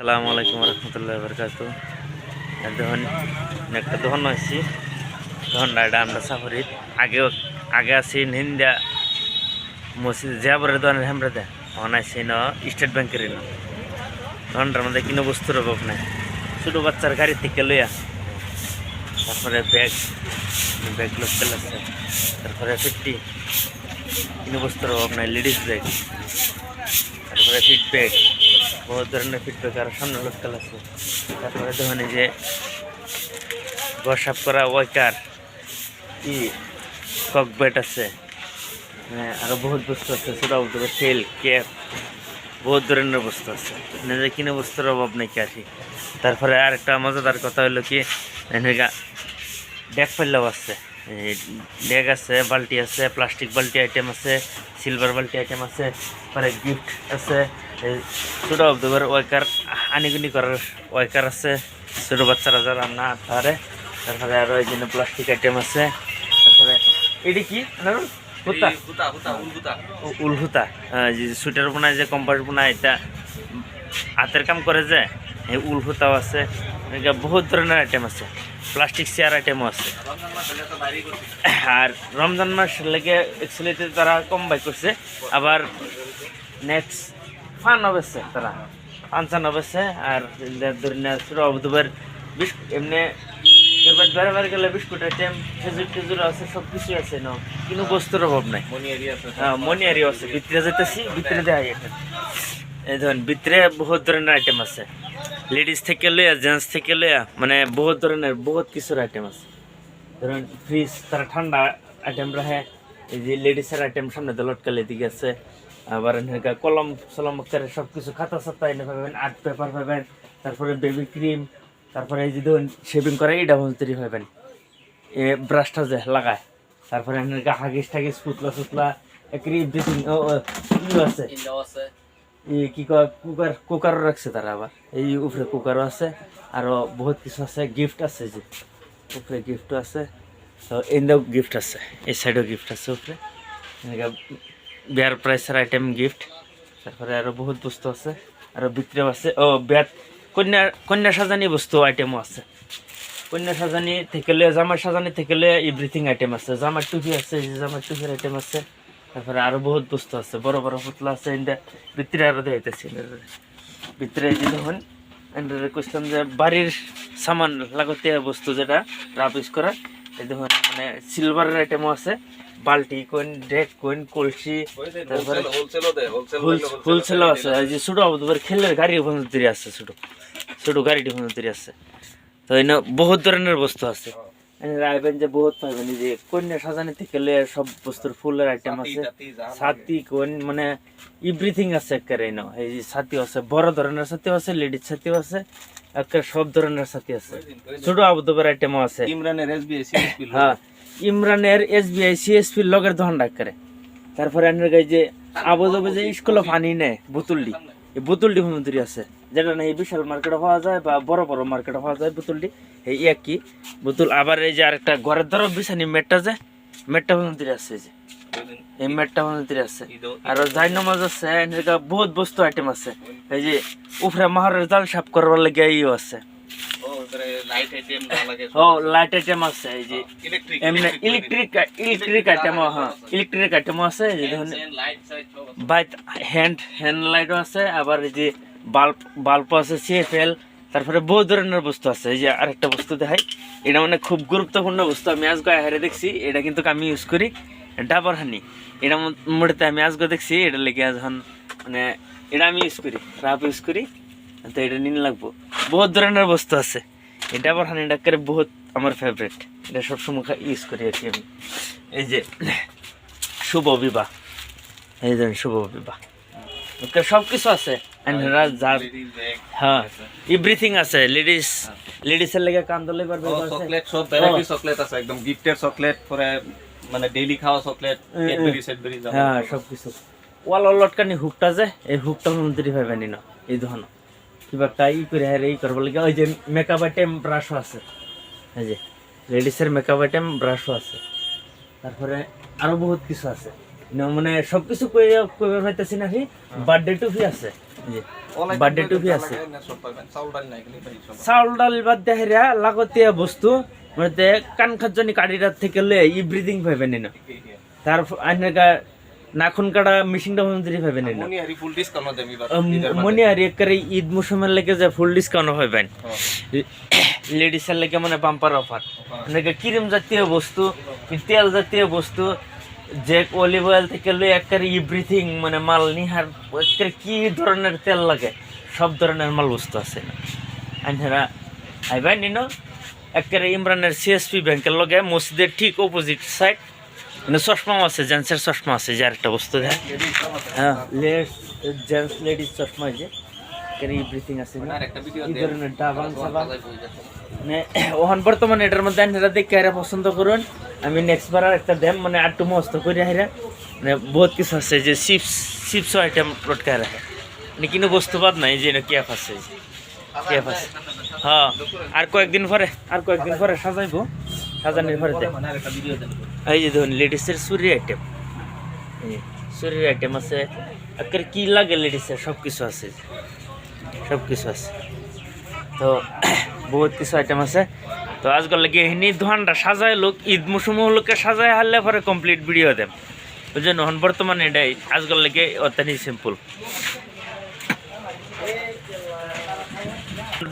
সালামু আলাইকুম রহমতুল্লাহ বরকাত। দেখুন একটা দোকান আসছি দোকানটা এটা আমরা সাফরিত। আগে আগে আছি হিন্দা মসজিদ জিয়াবরের দোকানের হেমরা দে তখন আসছি ন স্টেট ব্যাংকের ন দোকানটার মধ্যে কিনো বস্তুর অভাব নাই। ছোটো বাচ্চার গাড়ি থেকে লইয়া। তারপরে ব্যাগ ব্যাগ লোকেল আছে তারপরে ফিফটি। কিনো বস্তুর অভাব নাই, লেডিস ব্যাগ। তারপরে ফিডব্যাক বহুত ধরনের ফিডব্যাক আর সামনে লোকাল আছে তারপরে দেখুন যে গসাপ করা ওয়াইকার, কি ককবেট আছে হ্যাঁ আরও বহুত বস্তু আছে সেটা বলতে হবে তেল ক্যাপ, বহুত ধরনের বস্তু আছে। নিজে কিনে বস্তুর অভাব নেই কি তারপরে আর একটা মজাদার কথা হলো কি ডেক ফেললেও আছে। ডেক আছে বালতি আছে প্লাস্টিক বালতি আইটেম আছে সিলভার বালতি আইটেম আছে পরে গিফট আছে ছোটো অব্দুবার ওয়াইকার আনিগুনি করার ওয়াইকার আছে ছোটো বাচ্চারা যারা না পারে তারপরে আরও এই জন্য প্লাস্টিক আইটেম আছে তারপরে এটি কি? উ- উলহুতা যে সুইটার বোনায় যে কম্পাস বোনায় এটা হাতের কাম করে যে এই উলহুতাও আছে। এনেকে বহুত ধরনের আইটেম আছে। প্লাস্টিক চেয়ার আইটেমও আছে। আর রমজান মাস লেগে অ্যাকচুয়ালিতে তারা কম বাই করছে। আবার নেক্সট ফান অবশ্যই তারা। ফানসান অবশ্যই। আর ধরি শুরু অবধুবের এমনি এবার বারে বারে গেলে বিস্কুট আইটেম খেজুর টেজুর আছে সব কিছুই আছে ন কিন্তু বস্তুর অভাব নাই। হ্যাঁ মনিয়ারি আছে। ভিতরে যেতেছি, ভিতরে দেখাই এখন এই ধরেন, ভিতরে বহুত ধরনের আইটেম আছে। লেডিস থেকে লইয়া জেন্টস থেকে লইয়া মানে বহুত ধরনের, বহুত কিছুর আইটেম আছে। ধরেন ফ্রিজ তারা ঠান্ডা আইটেম রাখে, এই যে লেডিসের আইটেম সামনে তো লটকালে দিকে আছে। আবার এনেকা কলম, সলম সব কিছু খাতা সাতা এনে পাবেন আর্ট পেপার পাবেন, তারপরে বেবি ক্রিম তারপরে এই যে ধরুন শেভিং করে এটা তৈরি পাবেন। এ ব্রাশটা যে লাগায়, তারপরে এনেকা হাগিস টাগিস পুতলা সুতলা ব্রিথিং আছে। এই কি কুকার, কুকারও রাখছে তারা আবার। এই উপরে কুকারও আছে, আরও বহুত কিছু আছে গিফট আছে যে। উপরে গিফটও আছে, তো এন্দাও গিফট আছে, এই সাইডেও গিফট আছে উপরে। এনেকা বিয়ার প্রাইসের আইটেম গিফট তারপরে আরও বহুত বস্তু আছে, আরও ভিতরেও আছে। ও বিয়ার কন্যা কন্যা সাজানি বস্তু আইটেমও আছে। কন্যা সাজানি থেকে জামার সাজানি থেকে এভরিথিং আইটেম আছে। জামার টুপি আছে জামার টুপির আইটেম আছে। তারপরে আরও বহুত বস্তু আছে বড় বড় পুতলা আছে এন্ডা ভিতরে আরও দেখাইতেছি ভিতরে এই যে দেখুন এন্ডারে কইছিলাম যে বাড়ির সামান লাগতে বস্তু যেটা রাফ ইউজ করা এই দেখুন মানে সিলভারের আইটেমও আছে বালতি কোন ডেক কোন কলসি তারপরে হোলসেলও আছে এই যে ছোটো আবার খেলের গাড়ি ওখানে তৈরি আছে ছোটো। ছোটো গাড়িটি ওখানে তৈরি আছে। তো এনে বহুত ধরনের বস্তু আছে। এনে রাইবেন যে বহুত পাইবেন যে কন্যা সাজানি থেকে লয়ে সব বস্তুর ফুলের আইটেম আছে। ছাতি কোন মানে এভরিথিং আছে একেবারে এই যে ছাতি আছে বড় ধরনের ছাতিও আছে লেডিস ছাতিও আছে একেবারে সব ধরনের ছাতি আছে। ছোট আবুদবের আইটেমও আছে। ইমরানের এসবিআই সিএসপি হ্যাঁ ইমরানের এসবিআই সিএসপি লগের দহন ডাক করে তারপরে আনের গাই যে আবু যাবে যে স্কুলে পানি নেয় বোতলটি। এই বোতলটি হুমন্ত্রী আছে। যেটা না এই বিশাল মার্কেটে পাওয়া যায় বা বড় বড় মার্কেটে পাওয়া যায় বোতলটি। এই একই বোতল। আবার এই যে আরেকটা ঘরের ধরো বিছানি মেটটা যে মেটটা হুমন্ত্রী আছে যে। এই মেটটা হুমন্ত্রী আছে। আর জাই নামাজ আছে বহুত বস্তু আইটেম আছে। এই যে উফরা মাহারের জাল সাফ করবার লাগে ইও আছে। ও লাইট আইটেম আছে এই যে এমনি ইলেকট্রিক ইলেকট্রিক আইটেমও হ্যাঁ ইলেকট্রিক আইটেমও আছে যে ধরুন লাইট সাইড সব বাইক হ্যান্ড হ্যান্ড লাইটও আছে আবার এই যে বাল্ব বাল্বও আছে সিএফএল তারপরে বহু ধরনের বস্তু আছে এই যে আরেকটা বস্তু দেখাই। এটা মানে খুব গুরুত্বপূর্ণ বস্তু আমি আজকে হারে দেখছি এটা কিন্তু আমি ইউজ করি ডাবর হানি। এটা মোটাতে আমি আজকে দেখছি এটা লেগে যখন মানে এটা আমি ইউজ করি রাপ ইউজ করি তো এটা নিন লাগবো। বহুত ধরনের বস্তু আছে। এই ডাবর হানি বহুত আমার ফেভারিট এটা সবসময় ইউজ করি আর কি আমি। এই যে শুভ বিবাহ। এই যে শুভ বিবাহ। ওকে সব কিছু আছে হ্যাঁ এভরিথিং আছে। লেডিস লেডিসের লেগে কান্দলে পারবে চকলেট সব ভ্যারাইটি চকলেট আছে। একদম গিফটের চকলেট পরে মানে ডেইলি খাওয়া চকলেট ক্যাডবেরি সেডবেরি হ্যাঁ সব কিছু ওয়াল লটকানি হুকটা যে এই হুকটা মন্ত্রী পাইবে নি না। এই ধরন কিবা একটা ই করে হ্যাঁ ই করব লাগে। ওই যে মেকআপ আইটেম ব্রাশও আছে। এই যে লেডিসের মেকআপ আইটেম ব্রাশও আছে। তারপরে আরও বহুত কিছু আছে। না মানে সব কিছু কইবে কইবে পাইতেছি নাকি বার্থডে টুফি আছে। অনলাইন বার্থডে টুপি আছে। চাউল ডাল নাই খালি চাউল ডাল বাদ দেহেরা লাগতীয় বস্তু। মানে কান খাজনি কাটিটার থেকে লয়ে ই ব্রিদিং পাইবেন না তার আইনাকা নাখুন কাটা মেশিনটা না মনি ফুল ডিসকাউন্ট দেমি বার মনে আর একারে ঈদ মৌসুমের লেগে যে ফুল ডিসকাউন্ট পাইবেন লেডিসের লেগে মানে বাম্পার অফার মানে ক্রিম জাতীয় বস্তু তেল জাতীয় বস্তু যে অলিভ অয়েল থেকে লয়ে একেবারে এভরিথিং মানে মাল নিহার একেবারে কি ধরনের তেল লাগে সব ধরনের মাল বস্তু আছে। আইনারা আইবাই নিনো একেবারে ইমরানের সিএসপি ব্যাংকের লগে মসজিদের ঠিক অপোজিট সাইড মানে চশমাও আছে জেন্টসের চশমা আছে যে আরেকটা বস্তু দেয় হ্যাঁ লেডিস জেন্টস লেডিস চশমা যে এখানে এভরিথিং আছে। এই ধরনের মানে ওখান বর্তমানে এটার মধ্যে দেখে পছন্দ করুন। আমি নেক্সট বার একটা দেম মানে আটটু মস্ত করে হারা। মানে বহুত কিছু আছে যে চিপস আইটেম রাখে মানে কিন্তু বস্তু বাদ নাই যে এটা কেফ আছে। কেফ আছে। হ্যাঁ আর কয়েকদিন পরে আর কয়েকদিন পরে সাজাইবো। সাজানোর পরে মানে দেন এই যে ধরুন লেডিসের চুরির আইটেম চুরির আইটেম আছে, একের কি লাগে লেডিসের? সব কিছু আছে। সব কিছু আছে। তো বহুত কিছু আইটেম আছে। তো আজকাল লাগে এহিনি দোকানটা সাজায় লোক? ঈদ মৌসুম লোকে সাজায় হারলে পরে কমপ্লিট ভিডিও দেম বুঝলেন এখন বর্তমানে এটাই। আজকাল লাগে অত্যানি সিম্পল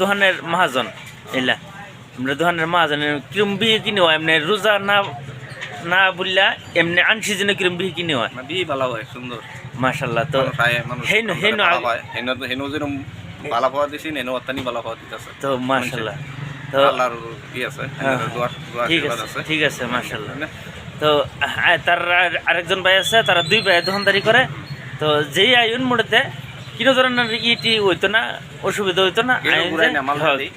দোহানের মহাজন, এলা। আমরা দোকানের মহাজনের কিরম বিয়ে কিনে এমনি রোজা না না বললা এমনি আনসিজনে কিরম বিয়ে কিনে হয়। না বি ভালো হয় সুন্দর। মাশাল্লাহ তো হেন হেন ভালো হয়। হেন হেন যেরকম ভালো পাওয়া দিছি নেন অত্যানি ভালো পাওয়া দিতেছে। তো মাশাল্লাহ। তো আল্লাহর কি আছে হ্যাঁ। ঠিক আছে ঠিক আছে মাশাল্লাহ। তো তার আর- আরেকজন ভাই আছে তারা দুই ভাই দোকানদারি করে। তো যেই আয়ুন মোড়েতে কিনো ধরনের ইটি হইতো না অসুবিধা হইতো না দিই।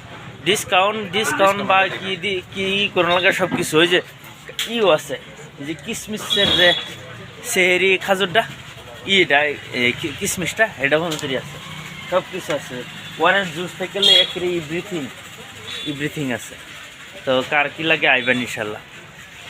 ডিসকাউন্ট ডিসকাউন্ট বা কি দি- কি করোনা লাগে সব কিছু ওই যে ইও আছে যে কিসমিসের যে সেহেরি খাজুরটা ইটা কিসমিসটা, এটা বন্ধুরি আছে। সব কিছু আছে। ওয়ারেন্স জুস থেকে একেবারে ইভরিথিং ইভরিথিং আছে। তো কার কি লাগে আইবেন ইনশাল্লাহ।